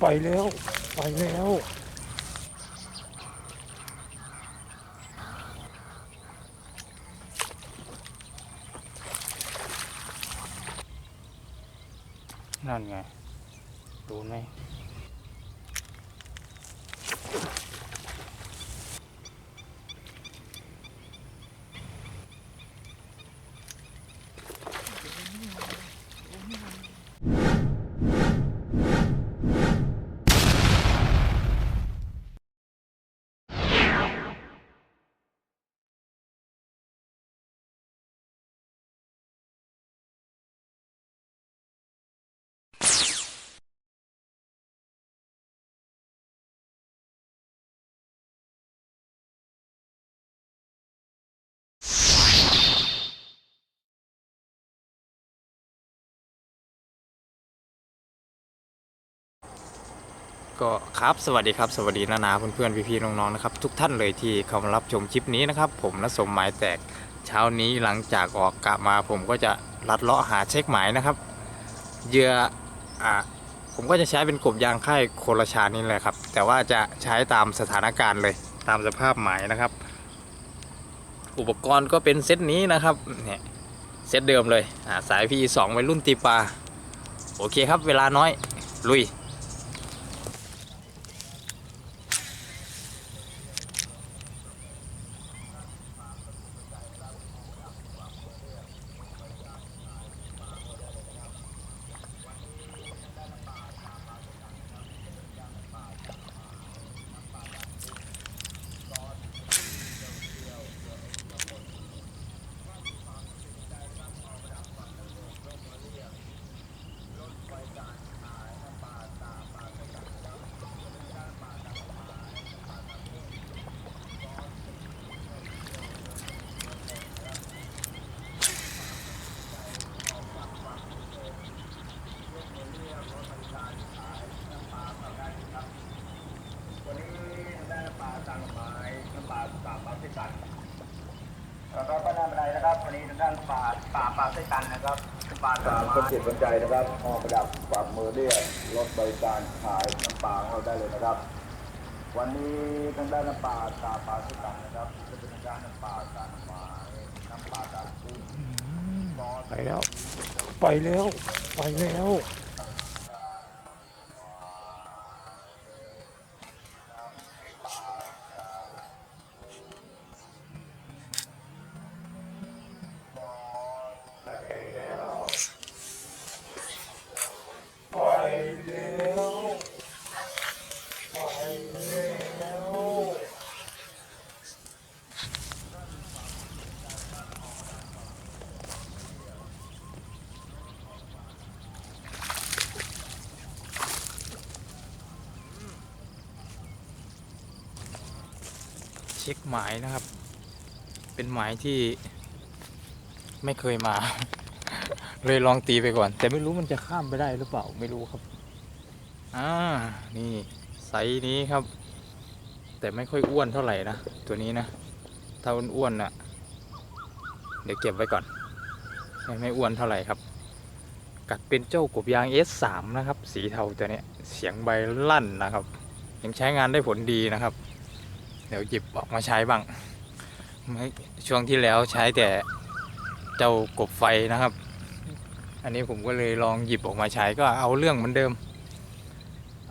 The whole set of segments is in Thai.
ไปแล้ว ไปแล้ว นั่นไง ดูไหม ก็ครับสวัสดีครับ สวัสดีนานาเพื่อนๆพี่ๆน้องๆนะครับทุกท่านเลยที่เข้ามารับชมคลิปนี้นะครับ ผมนสมหมายแตกเช้านี้หลังจากออกกะมา ผมก็จะลัดเลาะหาเช็คหมายนะครับเหยื่ออ่าผมก็จะใช้เป็นกบยางค่ายโคลชานี่แหละครับ แต่ว่าจะใช้ตามสถานการณ์เลยตามสภาพหมายนะครับ อุปกรณ์ก็เป็นเซตนี้นะครับเนี่ยเซตเดิมเลยอ่าสาย PE2 ไวรุ่นตีปลาโอเคครับ เวลาน้อยลุย วันนี้ได้น้ำปลาต่างไม้น้ำปลา วยกันแล้วก็ก็น่าเป็นไรนะครับวันนี้ทางด้านปลาปลาปลาเส้นกันนะครับน้ำปลาสามคนจิตสนใจนะครับมองประดับปรับมือเรียกรถบริการขายน้ำปลาของเราได้เลยนะครับ วันนี้ทางด้านน้ำปลาตาปลาเส้นกันนะครับจะเป็นทางด้านน้ำปลาต่างไม้น้ำปลาต่ากุ้งไปแล้ว ไปแล้ว ไปแล้ว ช็คหมายนะครับ เป็นหมายที่ไม่เคยมา เลยลองตีไปก่อน แต่ไม่รู้มันจะข้ามไปได้หรือเปล่าไม่รู้ครับอ่านี่ไซส์นี้ครับ แต่ไม่ค่อยอ้วนเท่าไหร่นะตัวนี้นะถ้าอ้วนๆน่ะ เดี๋ยวเก็บไว้ก่อนไม่ไม่อ้วนเท่าไหร่ครับ กัดเป็นเจ้ากบยาง S3 นะครับ สีเทาตัวนี้เสียงใบลั่นนะครับ ยังใช้งานได้ผลดีนะครับ เดี๋ยวหยิบออกมาใช้บ้างช่วงที่แล้วใช้แต่เจ้ากบไฟนะครับ อันนี้ผมก็เลยลองหยิบออกมาใช้ก็เอาเรื่องเหมือนเดิม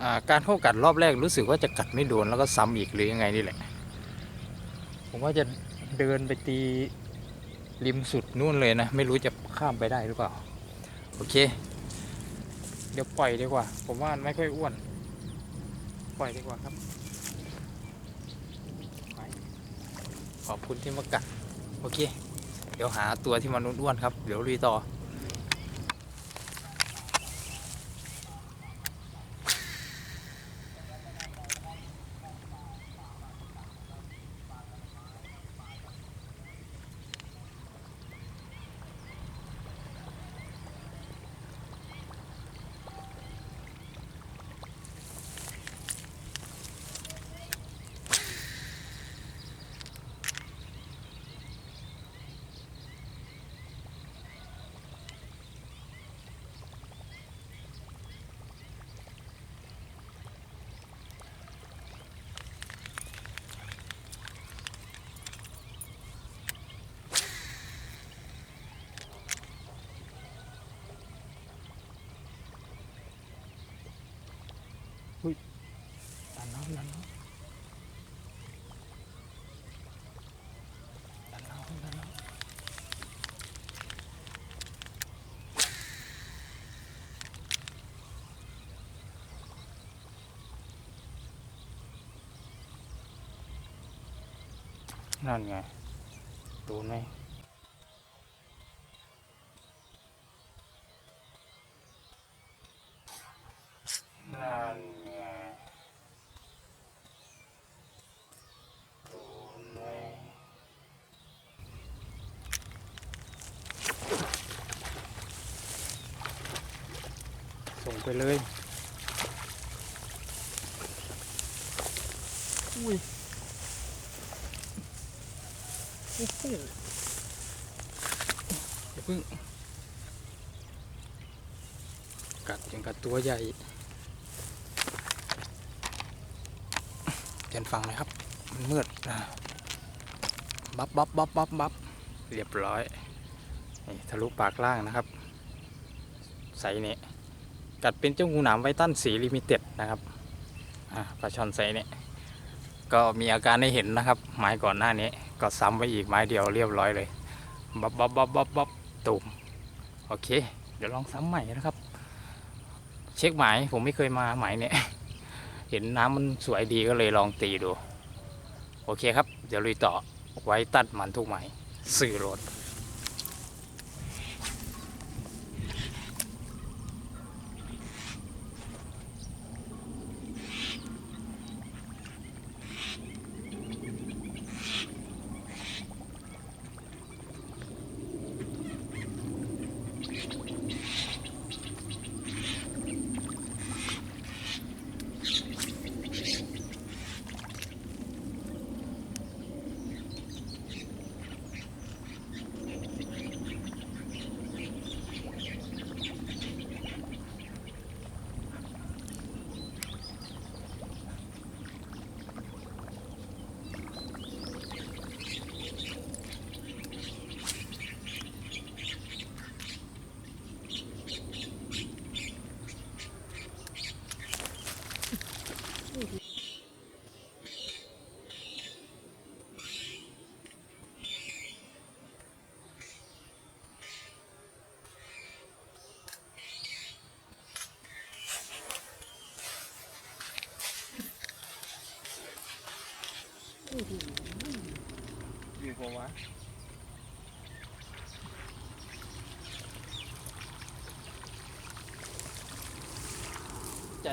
าการเข้ากัดรอบแรกรู้สึกว่าจะกัดไม่โดนแล้วก็ซ้ำอีกหรือยังไงนี่แหละ ผมว่าจะเดินไปตีริมสุดนู่นเลยนะ ไม่รู้จะข้ามไปได้หรือเปล่า โอเค เดี๋ยวปล่อยดีกว่า ผมว่าไม่ค่อยอ้วน ปล่อยดีกว่าครับ ขอบคุณที่มากัดโอเค เดี๋ยวหาตัวที่มันอ้วนๆครับ เดี๋ยวลุยต่อ nó đánh nó đánh nó. không nó lần này tù này เลย อุ้ยโอ้โหอย่าเพิ่ง กัดยังกัดตัวใหญ่เปลี่ยนฟังเลยครับ มันมืดอะบับบับบับบับบับเรียบร้อยนี่ทะลุปากล่างนะครับ ใส่เนี่ย กัดเป็นเจ้างูหนามไวตันสีลิมิเต็ดนะครับปลาช่อนใส่เนี่ยก็มีอาการให้เห็นนะครับ ไม้ก่อนหน้านี้ก็ซ้ำไปอีกไม้เดียวเรียบร้อยเลยบับบับบับบับบับตุ่มโอเค เดี๋ยวลองซ้ำใหม่นะครับ เช็คหมายผมไม่เคยมาหมายเนี่ยเห็นน้ำมันสวยดีก็เลยลองตีดู โอเคครับ เดี๋ยวลุยต่อไว้ตัดมันทุกหมายสื่อรถ อยู่ปะวะ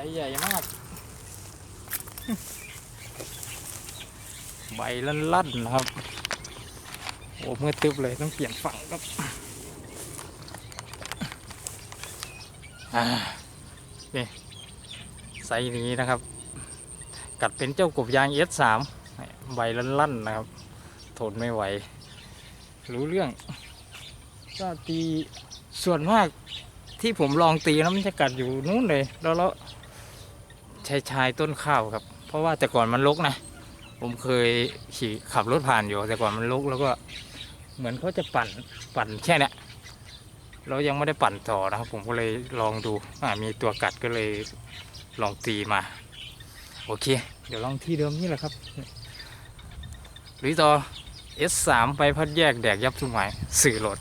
ใจใหญ่มาก ใบลั่นๆนะครับ โอ้เมื่อตึบเลยต้องเปลี่ยนฝั่งครับอ่านี่ไซนี้นะครับ กัดเป็นเจ้ากบยาง S3 ใบลั่นๆนะครับ ทนไม่ไหว รู้เรื่องก็ตีส่วนมากที่ผมลองตีแล้วมันจะกัดอยู่นู้นเลย แล้วแล้ว ชายชายต้นข้าวครับ เพราะว่าแต่ก่อนมันลกนะ ผมเคยขี่ขับรถผ่านอยู่ แต่ก่อนมันลกแล้วก็เหมือนเขาจะปั่นปั่นแค่นี้เรายังไม่ได้ปั่นต่อนะครับ ผมก็เลยลองดูมีตัวกัดก็เลยลองตีมา โอเค เดี๋ยวลองที่เดิมนี่แหละครับหรือต่อ S3 ไปพัดแยกแดกยับทุกหมายสื่อโหลด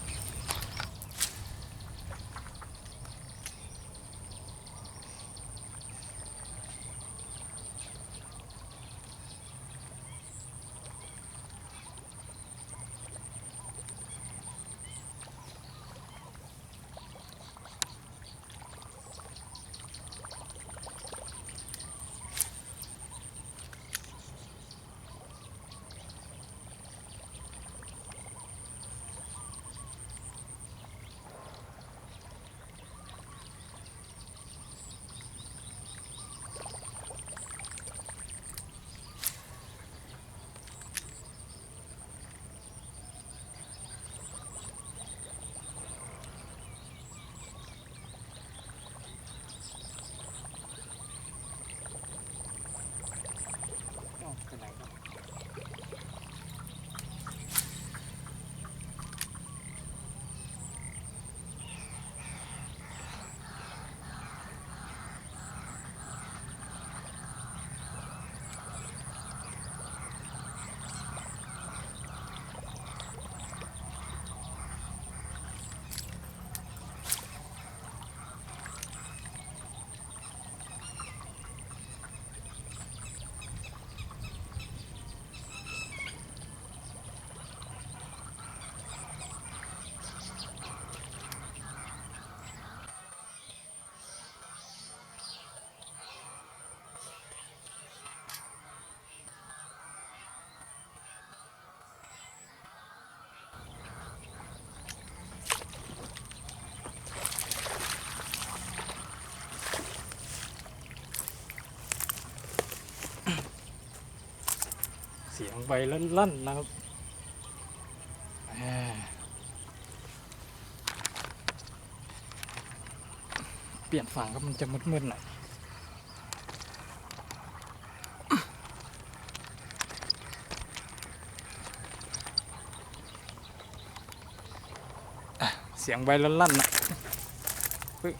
งใบลั่นๆนะครับเปลี่ยนฝั่งครับมันจะมืดๆหน่อยเสียงใบลั่นๆนะปึ๊บ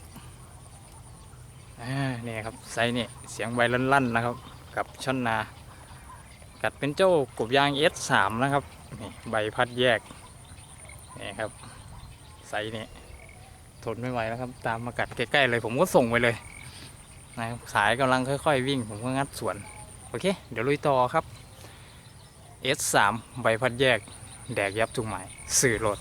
อ่าเนี่ยครับไซนี่เสียงใบลั่นๆนะครับ กับช่อนนา กัดเป็นเจ้ากบยาง S3 นะครับนี่ใบพัดแยกนี่ครับไซส์นี้ทนไม่ไหวแล้วครับ ตามมากัดใกล้ๆเลย ผมก็ส่งไปเลยนะครับสายกำลังค่อยๆ วิ่ง ผมก็งัดสวน โอเค เดี๋ยวลุยต่อครับ S3 ใบพัดแยก แดกยับทุกหมายสื่อรถ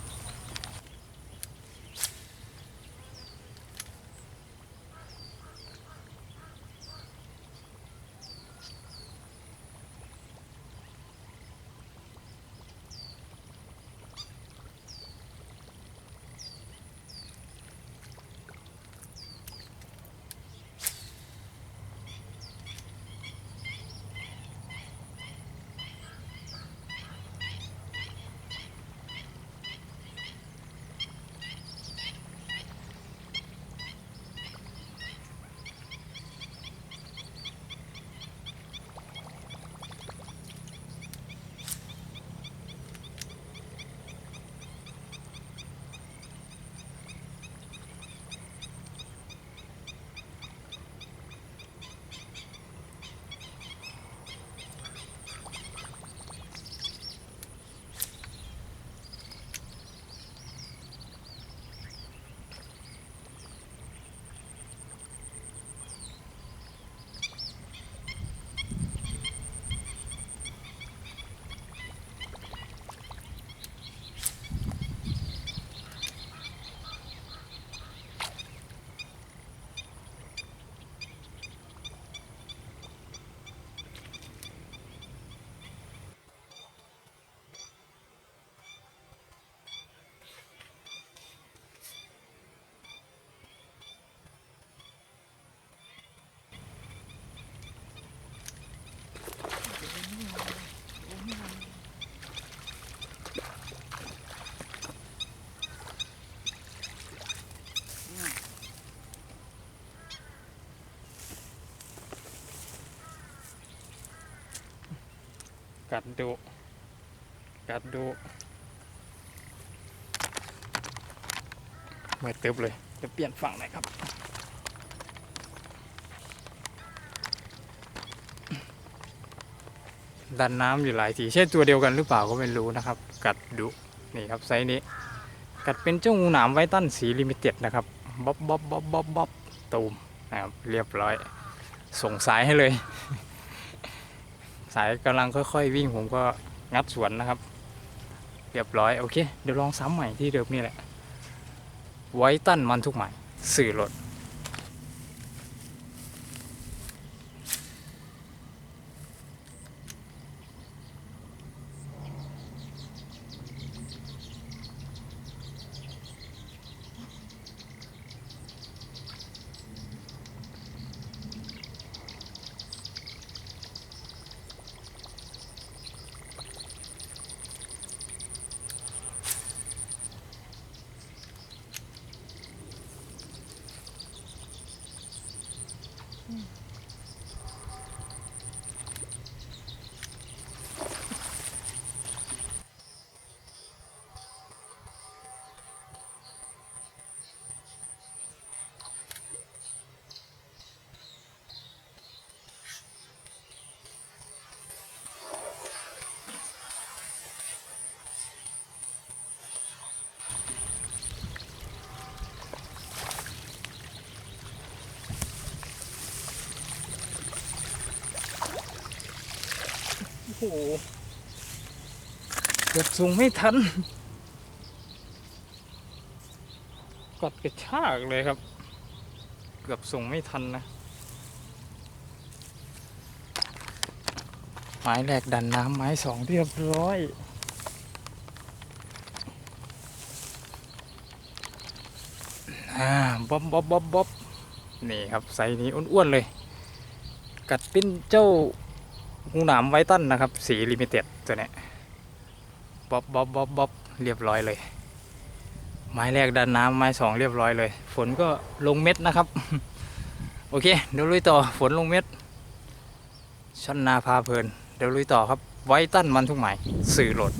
กัดดุกัดดุไม่ตึบเลยจะเปลี่ยนฝั่งไหนอยครับ ดันน้ำอยู่หลายทีใช่ตัวเดียวกันหรือเปล่าก็ไม่รู้นะครับ กัดดุนี่ครับไซส์นี้ กัดเป็นเจ้างูหนามไวตันสีลิมิเต็ดนะครับบ๊อบบ๊อบบ๊อบบ๊อบบ๊อบตูมนะครับเรียบร้อย ส่งสายให้เลย สายกำลังค่อยๆ วิ่งผมก็งัดสวนนะครับ เรียบร้อยโอเค เดี๋ยวลองซ้ำใหม่ที่เดิมนี่แหละไว้ตั้นมันทุกหมายสื่อรถ เกือบสูงไม่ทันกดกระชากเลยครับ เกือบส่งไม่ทันนะไม้แรกดันน้ำไม้สองเรียบร้อยอ่าบ๊อบบ๊อบบ๊อบบ๊อบนี่ครับไซส์นี้อ้วนๆเลย กัดปิ้นเจ้า งูหนามไวตันนะครับ สีลิมิเต็ดตัวเนี้ยบ๊อบบ๊อบบ๊อบบ๊อบเรียบร้อยเลย ไม้แรกดันน้ำไม้สองเรียบร้อยเลย ฝนก็ลงเม็ดนะครับ โอเค เดี๋ยวลุยต่อฝนลงเม็ดชันนาพาเพลิน เดี๋ยวลุยต่อครับ ไว้ตั้นมันทุกหมายสื่อโหลด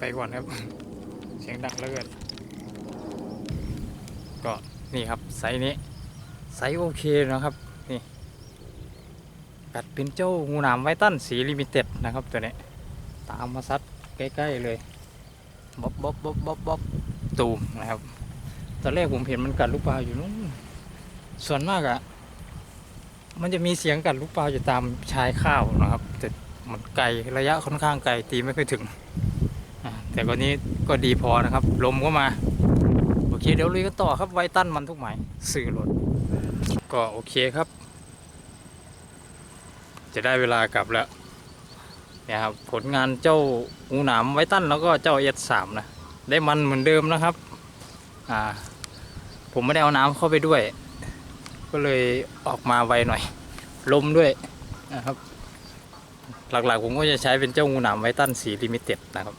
ไปก่อนครับ เสียงดังเลือเกินก็นี่ครับไซส์นี้ไซส์โอเคนะครับนี่กัดเป็นเจ้างูหนามไวตันสีลิมิเต็ดนะครับตัวนี้ตามมาซัดใกล้ๆเลยบ๊อบบ๊อบบ๊อบบ๊อบบ๊อบตูมนะครับ ตอนแรกผมเห็นมันกัดลูกปลาอยู่นู้นส่วนมากอะมันจะมีเสียงกัดลูกปลาอยู่ตามชายข้าวนะครับแต่มันไกลระยะค่อนข้างไกลตีไม่ค่อยถึง แต่ก็นี้ก็ดีพอนะครับ ลมก็มา โอเคเดี๋ยวลุยกันต่อครับไวตันมันทุกหมายสื่อรถก็โอเคครับ จะได้เวลากลับแล้วเนี่ยครับผลงานเจ้างูหนามไวตันแล้วก็เจ้าเอสสามนะได้มันเหมือนเดิมนะครับอ่าผมไม่ได้เอาน้ำเข้าไปด้วย ก็เลยออกมาไวหน่อย ลมด้วยนะครับ หลักๆผมก็จะใช้เป็นเจ้างูหนามไวตันสีลิมิเต็ดนะครับ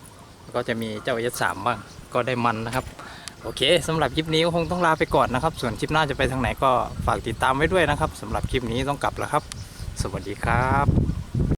ก็จะมีเจ้าเอสสามบ้างก็ได้มันนะครับ โอเคสำหรับคลิปนี้ก็คงต้องลาไปก่อนนะครับ ส่วนคลิปหน้าจะไปทางไหนก็ฝากติดตามไว้ด้วยนะครับสำหรับคลิปนี้ต้องกลับแล้วครับ สวัสดีครับ